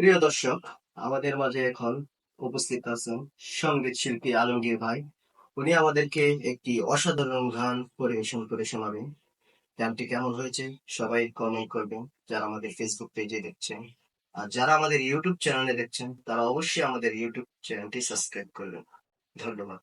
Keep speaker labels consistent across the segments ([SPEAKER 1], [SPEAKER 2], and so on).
[SPEAKER 1] প্রিয় দর্শক, আমাদের মাঝে এখন উপস্থিত আছেন সংগীত শিল্পী আলমগীর ভাই। উনি আমাদেরকে একটি অসাধারণ গান পরিবেশন করে শোনাবেন। গানটি কেমন হয়েছে সবাই কমেন্ট করবেন, যারা আমাদের ফেসবুক পেজে দেখছেন। আর যারা আমাদের ইউটিউব চ্যানেলে দেখছেন, তারা অবশ্যই আমাদের ইউটিউব চ্যানেলটি সাবস্ক্রাইব করবেন। ধন্যবাদ।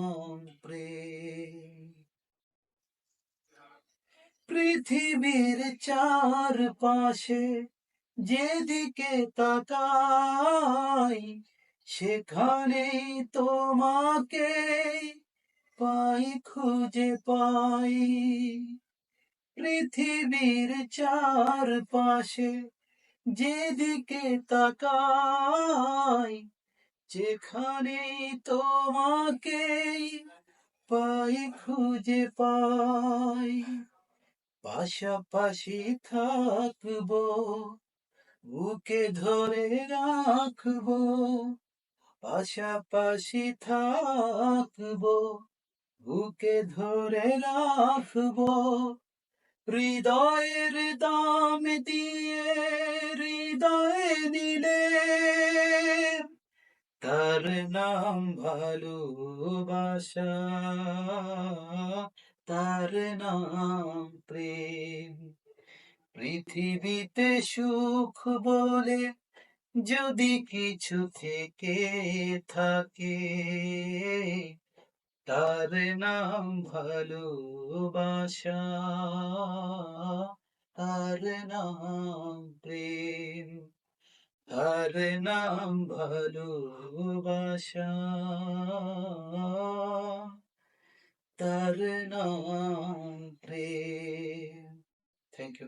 [SPEAKER 1] পৃথিবীর চারপাশে যেদিকে তাকাই সেখানে তোমাকে পাই, খুঁজে পাই। পৃথিবীর চারপাশে যেদিকে তাকাই যেখানে তোমাকে পাই, খুঁজে পাই। পাশাপাশি থাকব, বুকে ধরে রাখব, পাশাপাশি থাকব, বুকে ধরে রাখব। হৃদয়ের দাম দিয়ে হৃদয়ে দিলে তার নাম ভালোবাসা। তার নাম প্রেম। পৃথিবীতে সুখ বলে যদি কিছু থেকে থাকে, তার নাম ভালোবাসা। তার নাম প্রেম। তার নাম ভালোবাসা। তার নাম প্রেম থ্যাংক ইউ